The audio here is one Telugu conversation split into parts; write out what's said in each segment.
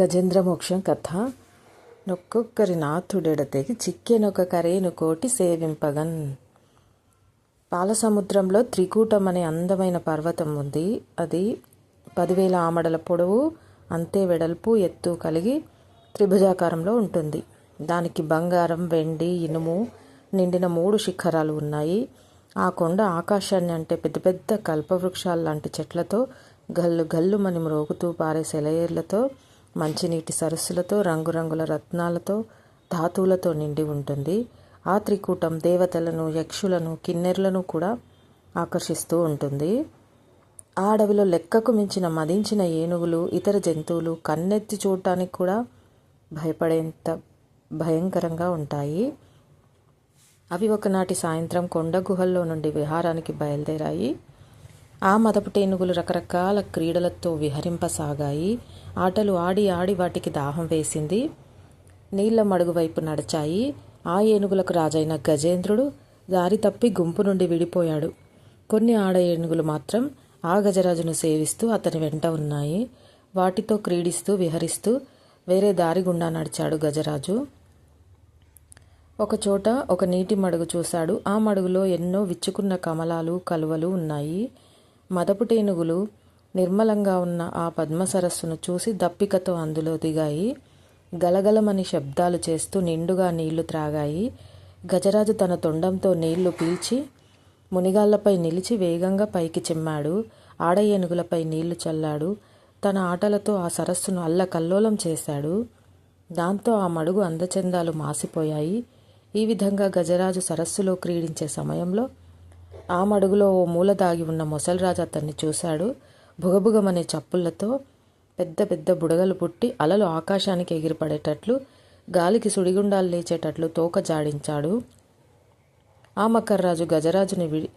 గజేంద్ర మోక్షం కథ. నొక్కొక్కరి నాథుడెడతెగి చిక్కెనొక కరేను కోటి సేవింపగన్. పాలసముద్రంలో త్రికూటం అనే అందమైన పర్వతం ఉంది. అది పదివేల ఆమడల పొడవు అంతే వెడల్పు ఎత్తు కలిగి త్రిభుజాకారంలో ఉంటుంది. దానికి బంగారం వెండి ఇనుము నిండిన మూడు శిఖరాలు ఉన్నాయి. ఆ కొండ ఆకాశాన్ని అంటే పెద్ద పెద్ద కల్పవృక్షాలు లాంటి చెట్లతో గల్లు గల్లుమని మ్రోగుతూ పారే సెలయేర్లతో మంచినీటి సరస్సులతో రంగురంగుల రత్నాలతో ధాతువులతో నిండి ఉంటుంది. ఆ త్రికూటం దేవతలను యక్షులను కిన్నెర్లను కూడా ఆకర్షిస్తూ ఉంటుంది. ఆ అడవిలో లెక్కకు మించిన మదించిన ఏనుగులు ఇతర జంతువులు కన్నెత్తి చూడటానికి కూడా భయపడేంత భయంకరంగా ఉంటాయి. అవి ఒకనాటి సాయంత్రం కొండ గుహల్లో నుండి విహారానికి బయలుదేరాయి. ఆ మదపుటేనుగులు రకరకాల క్రీడలతో విహరింపసాగాయి. ఆటలు ఆడి ఆడి వాటికి దాహం వేసింది. నీళ్ళ మడుగు వైపు నడిచాయి. ఆ ఏనుగులకు రాజైన గజేంద్రుడు దారి తప్పి గుంపు నుండి విడిపోయాడు. కొన్ని ఆడ ఏనుగులు మాత్రం ఆ గజరాజును సేవిస్తూ అతని వెంట ఉన్నాయి. వాటితో క్రీడిస్తూ విహరిస్తూ వేరే దారి గుండా నడిచాడు గజరాజు. ఒకచోట ఒక నీటి మడుగు చూశాడు. ఆ మడుగులో ఎన్నో విచ్చుకున్న కమలాలు కలువలు ఉన్నాయి. మదపుటేనుగులు నిర్మలంగా ఉన్న ఆ పద్మ సరస్సును చూసి దప్పికతో అందులో దిగాయి. గలగలమని శబ్దాలు చేస్తూ నిండుగా నీళ్ళు త్రాగాయి. గజరాజు తన తొండంతో నీళ్ళు పీల్చి మునిగాళ్ళపై నిలిచి వేగంగా పైకి చిమ్మాడు. ఆడ ఏనుగులపై నీళ్ళు చల్లాడు. తన ఆటలతో ఆ సరస్సును అల్లకల్లోలం చేశాడు. దాంతో ఆ మడుగు అందచందాలు మాసిపోయాయి. ఈ విధంగా గజరాజు సరస్సులో క్రీడించే సమయంలో ఆ మడుగులో ఓ మూల దాగి ఉన్న ముసలిరాజు అతన్ని చూశాడు. భుగభుగమనే చప్పుళ్ళతో పెద్ద పెద్ద బుడగలు పుట్టి అలలు ఆకాశానికి ఎగిరిపడేటట్లు గాలికి సుడిగుండాలు లేచేటట్లు తోక జాడించాడు. ఆ మకర్రాజు గజరాజుని విడి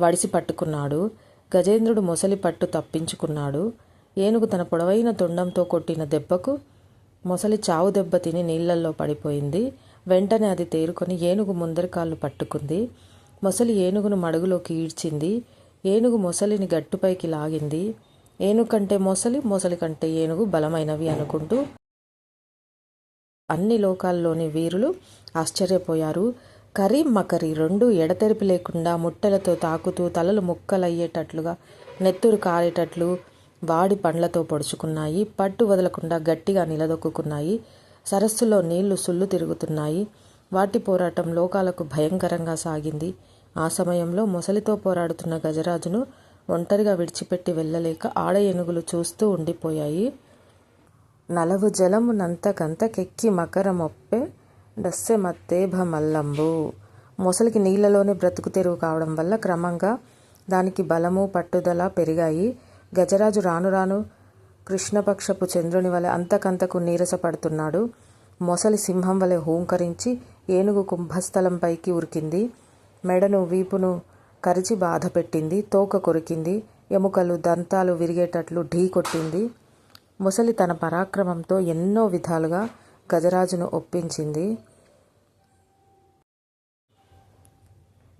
వడిసి పట్టుకున్నాడు. గజేంద్రుడు మొసలి పట్టు తప్పించుకున్నాడు. ఏనుగు తన పొడవైన తొండంతో కొట్టిన దెబ్బకు మొసలి చావు దెబ్బ తిని నీళ్ళల్లో పడిపోయింది. వెంటనే అది తేరుకొని ఏనుగు ముందరి కాళ్ళు పట్టుకుంది. మొసలి ఏనుగును మడుగులోకి ఈడ్చింది. ఏనుగు మొసలిని గట్టుపైకి లాగింది. ఏనుగు కంటే మొసలి మొసలి కంటే ఏనుగు బలమైనవి అనుకుంటూ అన్ని లోకాల్లోని వీరులు ఆశ్చర్యపోయారు. కరీం మకరి రెండు ఎడతెరిపి లేకుండా ముట్టెలతో తాకుతూ తలలు ముక్కలయ్యేటట్లుగా నెత్తురు కారేటట్లు వాడి పండ్లతో పొడుచుకున్నాయి. పట్టు వదలకుండా గట్టిగా నిలదొక్కున్నాయి సరస్సులో నీళ్ళు సుళ్ళు తిరుగుతున్నాయి. వాటి పోరాటం లోకాలకు భయంకరంగా సాగింది. ఆ సమయంలో మొసలితో పోరాడుతున్న గజరాజును ఒంటరిగా విడిచిపెట్టి వెళ్ళలేక ఆడ ఏనుగులు చూస్తూ ఉండిపోయాయి. నలవు జలము నంతకంతకెక్కి మకరమొప్పె డస్సె మత్తేభ మల్లంబు మొసలికి నీళ్ళలోనే బ్రతుకు తెరువు కావడం వల్ల క్రమంగా దానికి బలము పట్టుదల పెరిగాయి. గజరాజు రాను రాను కృష్ణపక్షపు చంద్రుని వలె అంతకంతకు నీరసపడుతున్నాడు. మొసలి సింహం వలె హూంకరించి ఏనుగు కుంభస్థలంపైకి ఉరికింది. మెడను వీపును కరిచి బాధ పెట్టింది. తోక కొరికింది. ఎముకలు దంతాలు విరిగేటట్లు ఢీ కొట్టింది. ముసలి తన పరాక్రమంతో ఎన్నో విధాలుగా గజరాజును ఒప్పించింది.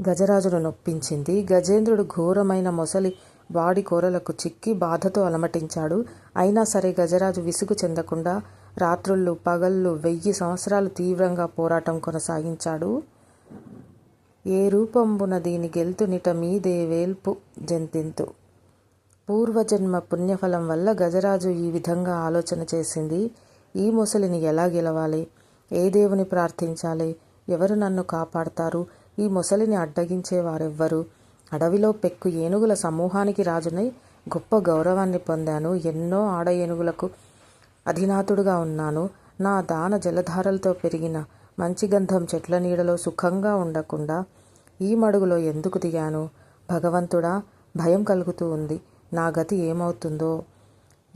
గజరాజును నొప్పించింది. గజేంద్రుడు ఘోరమైన మొసలి వాడి కోరలకు చిక్కి బాధతో అలమటించాడు. అయినా సరే గజరాజు విసుగు చెందకుండా రాత్రుళ్ళు పగళ్ళు వెయ్యి సంవత్సరాలు తీవ్రంగా పోరాటం కొనసాగించాడు. ఏ రూపంబున దీని గెలుతునిట మీదే వేల్పు జంతింతు. పూర్వజన్మ పుణ్యఫలం వల్ల గజరాజు ఈ విధంగా ఆలోచన చేసింది. ఈ ముసలిని ఎలా గెలవాలి? ఏ దేవుని ప్రార్థించాలి? ఎవరు నన్ను కాపాడతారు? ఈ ముసలిని అడ్డగించేవారెవ్వరు? అడవిలో పెక్కు ఏనుగుల సమూహానికి రాజునై గొప్ప గౌరవాన్ని పొందాను. ఎన్నో ఆడ ఏనుగులకు అధినాథుడుగా ఉన్నాను. నా దాన జలధారలతో పెరిగిన మంచి గంధం చెట్ల నీడలో సుఖంగా ఉండకుండా ఈ మడుగులో ఎందుకు దిగాను? భగవంతుడా భయం కలుగుతూ ఉంది. నా గతి ఏమవుతుందో?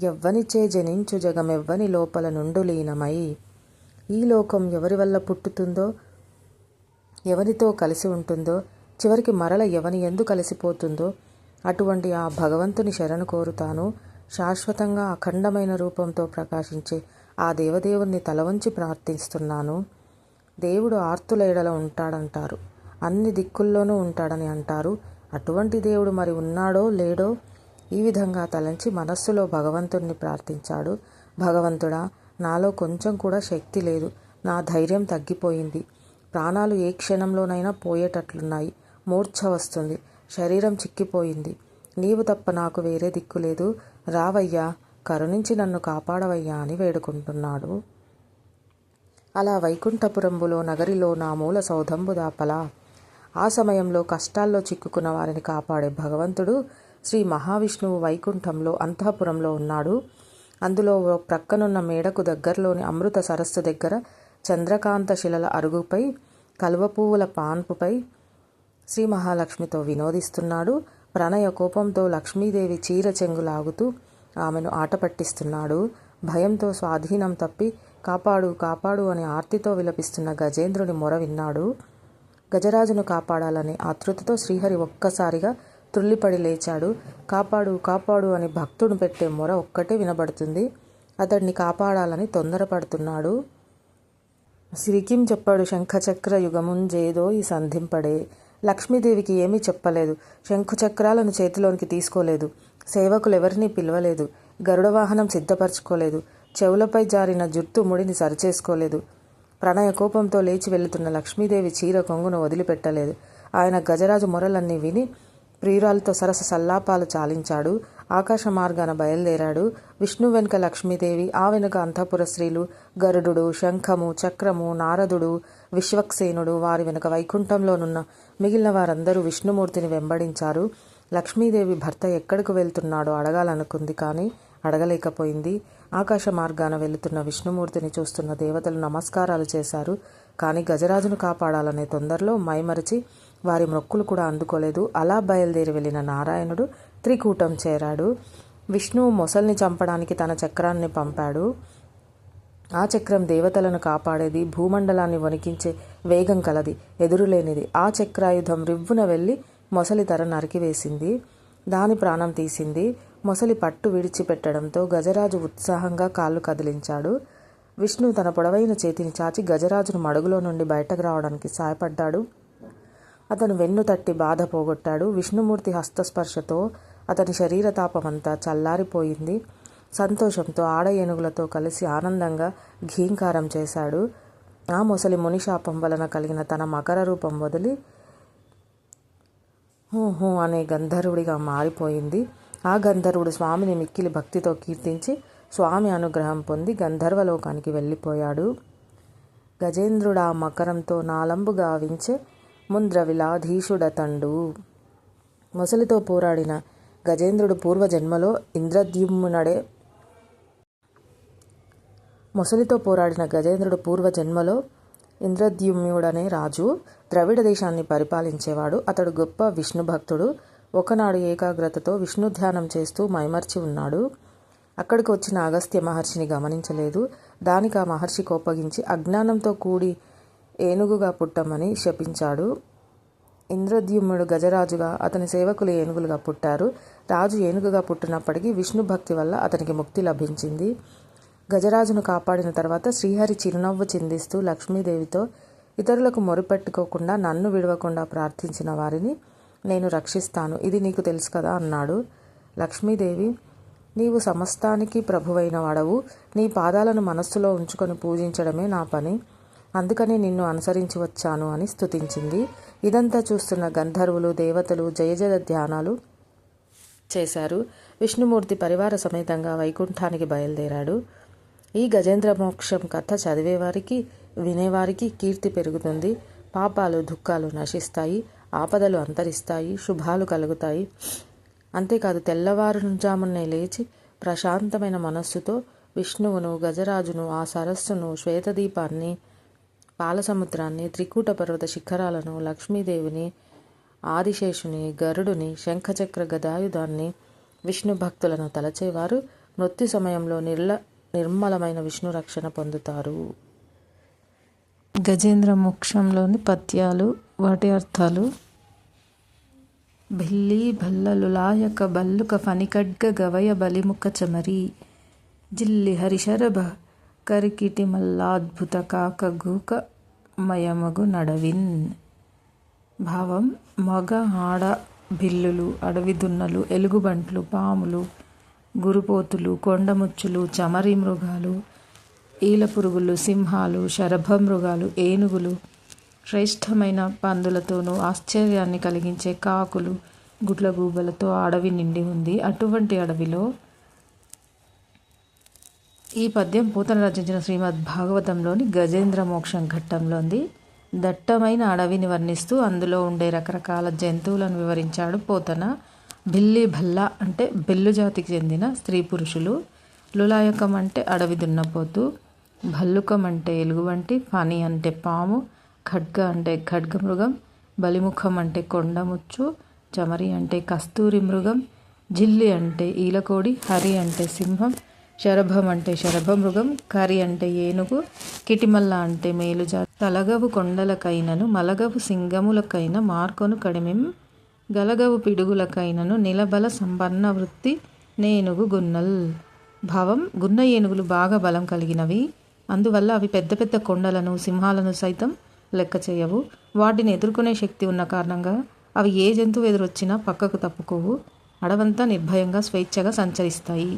ఎవ్వనిచే జనించు జగమెవ్వని లోపల నుండు లీనమై ఈ లోకం ఎవరి వల్ల పుట్టుతుందో ఎవరితో కలిసి ఉంటుందో చివరికి మరల ఎవని ఎందు కలిసిపోతుందో అటువంటి ఆ భగవంతుని శరణు కోరుతాను. శాశ్వతంగా అఖండమైన రూపంతో ప్రకాశించే ఆ దేవదేవుణ్ణి తలవంచి ప్రార్థిస్తున్నాను. దేవుడు ఆర్తుల ఎడల ఉంటాడంటారు. అన్ని దిక్కుల్లోనూ ఉంటాడని అంటారు. అటువంటి దేవుడు మరి ఉన్నాడో లేడో? ఈ విధంగా తలంచి మనస్సులో భగవంతుణ్ణి ప్రార్థించాడు. భగవంతుడా నాలో కొంచెం కూడా శక్తి లేదు. నా ధైర్యం తగ్గిపోయింది. ప్రాణాలు ఏ క్షణంలోనైనా పోయేటట్లున్నాయి. మూర్ఛ వస్తుంది. శరీరం చిక్కిపోయింది. నీవు తప్ప నాకు వేరే దిక్కు లేదు. రావయ్యా కరుణించి నన్ను కాపాడవయ్యా అని వేడుకుంటున్నాడు. అలా వైకుంఠపురంబులో నగరిలో నా మూల సౌధంబు దాపలా. ఆ సమయంలో కష్టాల్లో చిక్కుకున్న వారిని కాపాడే భగవంతుడు శ్రీ మహావిష్ణువు వైకుంఠంలో అంతఃపురంలో ఉన్నాడు. అందులో ఓ ప్రక్కనున్న మేడకు దగ్గరలోని అమృత సరస్సు దగ్గర చంద్రకాంత శిలల అరుగుపై కలువ పువ్వుల పాన్పుపై శ్రీ మహాలక్ష్మితో వినోదిస్తున్నాడు. ప్రణయ కోపంతో లక్ష్మీదేవి చీర చెంగు లాగుతూ ఆమెను ఆట పట్టిస్తున్నాడు. భయంతో స్వాధీనం తప్పి కాపాడు కాపాడు అని ఆర్తితో విలపిస్తున్న గజేంద్రుని మొర విన్నాడు. గజరాజును కాపాడాలని ఆతృతతో శ్రీహరి ఒక్కసారిగా త్రుల్లిపడి లేచాడు. కాపాడు కాపాడు అని భక్తుడు పెట్టే మొర ఒక్కటే వినబడుతుంది. అతడిని కాపాడాలని తొందరపడుతున్నాడు. సిరికిం చెప్పాడు శంఖచక్ర యుగముంజేదో ఈ సంధింపడే. లక్ష్మీదేవికి ఏమీ చెప్పలేదు. శంఖుచక్రాలను చేతిలోనికి తీసుకోలేదు. సేవకులు ఎవరినీ పిలవలేదు. గరుడ వాహనం సిద్ధపరచుకోలేదు. చెవులపై జారిన జుట్టు ముడిని సరిచేసుకోలేదు. ప్రణయ కోపంతో లేచి వెళుతున్న లక్ష్మీదేవి చీర కొంగును వదిలిపెట్టలేదు. ఆయన గజరాజు మొరలన్నీ విని ప్రియురాలతో సరస సల్లాపాలు చాలించాడు. ఆకాశ మార్గాన బయలుదేరాడు. విష్ణు వెనుక లక్ష్మీదేవి ఆ వెనుక అంతఃపుర స్త్రీలు గరుడు శంఖము చక్రము నారదుడు విశ్వక్సేనుడు వారి వెనుక వైకుంఠంలోనున్న మిగిలిన వారందరూ విష్ణుమూర్తిని వెంబడించారు. లక్ష్మీదేవి భర్త ఎక్కడికి వెళ్తున్నాడో అడగాలనుకుంది కానీ అడగలేకపోయింది. ఆకాశ మార్గాన వెళుతున్న విష్ణుమూర్తిని చూస్తున్న దేవతలు నమస్కారాలు చేశారు. కానీ గజరాజును కాపాడాలనే తొందరలో మైమరిచి వారి మొక్కులు కూడా అందుకోలేదు. అలా బయలుదేరి వెళ్ళిన నారాయణుడు త్రికూటం చేరాడు. విష్ణువు మొసల్ని చంపడానికి తన చక్రాన్ని పంపాడు. ఆ చక్రం దేవతలను కాపాడేది భూమండలాన్ని వణికించే వేగం కలది ఎదురులేనిది. ఆ చక్రాయుధం రివ్వున వెళ్ళి మొసలి తర నరికివేసింది దాని ప్రాణం తీసింది. మొసలి పట్టు విడిచిపెట్టడంతో గజరాజు ఉత్సాహంగా కాళ్ళు కదిలించాడు. విష్ణు తన పొడవైన చేతిని చాచి గజరాజును మడుగులో నుండి బయటకు రావడానికి సాయపడ్డాడు అతను వెన్ను తట్టి బాధ పోగొట్టాడు. విష్ణుమూర్తి హస్తస్పర్శతో అతని శరీర తాపమంతా చల్లారిపోయింది. సంతోషంతో ఆడ ఏనుగులతో కలిసి ఆనందంగా ఘీంకారం చేశాడు. ఆ ముసలి మునిశాపం వలన కలిగిన తన మకర రూపం వదిలి హూ అనే గంధర్వుడిగా మారిపోయింది. ఆ గంధర్వుడు స్వామిని మిక్కిలి భక్తితో కీర్తించి స్వామి అనుగ్రహం పొంది గంధర్వలోకానికి వెళ్ళిపోయాడు. గజేంద్రుడు ఆ మకరంతో నాలంబు గావించే ముంద్ర విలాధీషుడతండు మొసలితో పోరాడిన గజేంద్రుడు పూర్వజన్మలో ఇంద్రద్యుమ్నుడే మొసలితో పోరాడిన గజేంద్రుడు పూర్వజన్మలో ఇంద్రద్యుమ్నుడనే రాజు. ద్రవిడ దేశాన్ని పరిపాలించేవాడు. అతడు గొప్ప విష్ణు భక్తుడు. ఒకనాడు ఏకాగ్రతతో విష్ణు ధ్యానం చేస్తూ మైమర్చి ఉన్నాడు. అక్కడికి వచ్చిన అగస్త్య మహర్షిని గమనించలేదు. దానికి ఆ మహర్షి కోపగించి అజ్ఞానంతో కూడి ఏనుగుగా పుట్టమని శపించాడు. ఇంద్రద్యుమ్నుడు గజరాజుగా అతని సేవకులు ఏనుగులుగా పుట్టారు. రాజు ఏనుగుగా పుట్టినప్పటికీ విష్ణు భక్తి వల్ల అతనికి ముక్తి లభించింది. గజరాజును కాపాడిన తర్వాత శ్రీహరి చిరునవ్వు చిందిస్తూ లక్ష్మీదేవితో ఇతరులకు మొరుపెట్టుకోకుండా నన్ను విడవకుండా ప్రార్థించిన వారిని నేను రక్షిస్తాను. ఇది నీకు తెలుసు కదా అన్నాడు. లక్ష్మీదేవి నీవు సమస్తానికి ప్రభువైన వాడవు. నీ పాదాలను మనస్సులో ఉంచుకొని పూజించడమే నా పని. అందుకని నిన్ను అనుసరించి వచ్చాను అని స్థుతించింది ఇదంతా చూస్తున్న గంధర్వులు దేవతలు జయజయ ధ్యానాలు చేశారు. విష్ణుమూర్తి పరివార సమేతంగా వైకుంఠానికి బయలుదేరాడు. ఈ గజేంద్ర మోక్షం కథ చదివేవారికి వినేవారికి కీర్తి పెరుగుతుంది. పాపాలు దుఃఖాలు నశిస్తాయి. ఆపదలు అంతరిస్తాయి. శుభాలు కలుగుతాయి. అంతేకాదు తెల్లవారుజామునే లేచి ప్రశాంతమైన మనస్సుతో విష్ణువును గజరాజును ఆ సరస్సును శ్వేతదీపాన్ని పాలసముద్రాన్ని త్రికూట పర్వత శిఖరాలను లక్ష్మీదేవిని ఆదిశేషుని గరుడుని శంఖచక్ర గదాయుధాన్ని విష్ణు భక్తులను తలచేవారు. మృత్యు సమయంలో నిర్ల నిర్మలమైన విష్ణు రక్షణ పొందుతారు. గజేంద్ర మోక్షంలోని పద్యాలు వాటి అర్థాలు. భిల్లి భల్లలులాయక బల్లుక ఫణిఖడ్గ గవయ బలిముఖ చమరి. జిల్లి హరిశరభ కరికిటి మల్లాద్భుత కాక గూక మయమగు నడవిన్ భావం మగ ఆడ బిల్లులు అడవి దున్నలు ఎలుగుబంట్లు పాములు గురుపోతులు కొండముచ్చులు చమరి మృగాలు ఈల పురుగులు సింహాలు శరభ మృగాలు ఏనుగులు శ్రేష్టమైన పందులతోనూ ఆశ్చర్యాన్ని కలిగించే కాకులు గుడ్లగూబలతో అడవి నిండి ఉంది. అటువంటి అడవిలో ఈ పద్యం పూతన రచించిన శ్రీమద్ భాగవతంలోని గజేంద్ర మోక్షం ఘట్టంలోంది. దట్టమైన అడవిని వర్ణిస్తూ అందులో ఉండే రకరకాల జంతువులను వివరించాడు పోతన. బిల్లి భల్ల అంటే బెల్లు జాతికి చెందిన స్త్రీ పురుషులు. లులాయకం అంటే అడవి దున్నపోతు. భల్లుకం అంటే ఎలుగుబంటి ఫని అంటే పాము. ఖడ్గ అంటే ఖడ్గమృగం బలిముఖం అంటే కొండముచ్చు చమరి అంటే కస్తూరి మృగం. జిల్లి అంటే ఈలకోడి. హరి అంటే సింహం. శరభం అంటే శరభమృగం కరి అంటే ఏనుగు కిటిమల్ల అంటే మేలుజా తలగవు కొండలకైనను మలగవు సింగములకైన మార్కొను కడిమిం గలగవు పిడుగులకైనను నిలబల సంపన్న వృత్తి నేనుగు గున్నల్. భావం గున్న ఏనుగులు బాగా బలం కలిగినవి. అందువల్ల అవి పెద్ద పెద్ద కొండలను సింహాలను సైతం లెక్క చేయవు. వాటిని ఎదుర్కొనే శక్తి ఉన్న కారణంగా అవి ఏ జంతువు ఎదురొచ్చినా పక్కకు తప్పుకోవు. అడవంతా నిర్భయంగా స్వేచ్ఛగా సంచరిస్తాయి.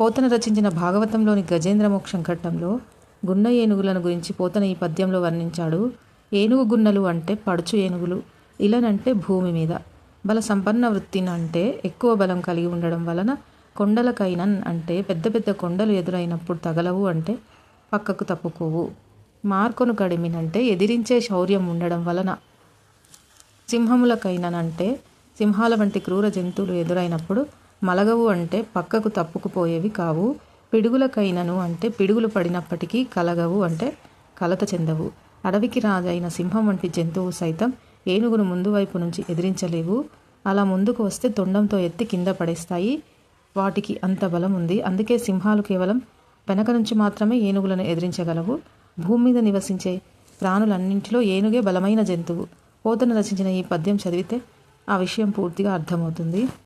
పోతన రచించిన భాగవతంలోని గజేంద్ర మోక్షం ఘట్టంలో గున్న ఏనుగులను గురించి పోతన ఈ పద్యంలో వర్ణించాడు. ఏనుగు గున్నలు అంటే పడుచు ఏనుగులు ఇలనంటే భూమి మీద. బల సంపన్న వృత్తిని అంటే ఎక్కువ బలం కలిగి ఉండడం వలన కొండలకైనన్ అంటే పెద్ద పెద్ద కొండలు ఎదురైనప్పుడు తగలవు అంటే పక్కకు తప్పుకోవు. మార్కొను కడిమినంటే ఎదిరించే శౌర్యం ఉండడం వలన సింహములకైననంటే సింహాల వంటి క్రూర జంతువులు ఎదురైనప్పుడు మలగవు అంటే పక్కకు తప్పుకుపోయేవి కావు. పిడుగులకైనను అంటే పిడుగులు పడినప్పటికీ కలగవు అంటే కలత చెందవు. అడవికి రాజైన సింహం వంటి జంతువు సైతం ఏనుగును ముందు వైపు నుంచి ఎదిరించలేవు. అలా ముందుకు వస్తే తొండంతో ఎత్తి కింద పడేస్తాయి. వాటికి అంత బలం ఉంది. అందుకే సింహాలు కేవలం వెనక నుంచి మాత్రమే ఏనుగులను ఎదిరించగలవు. భూమి మీద నివసించే ప్రాణులన్నింటిలో ఏనుగే బలమైన జంతువు. పోతను రచించిన ఈ పద్యం చదివితే ఆ విషయం పూర్తిగా అర్థమవుతుంది.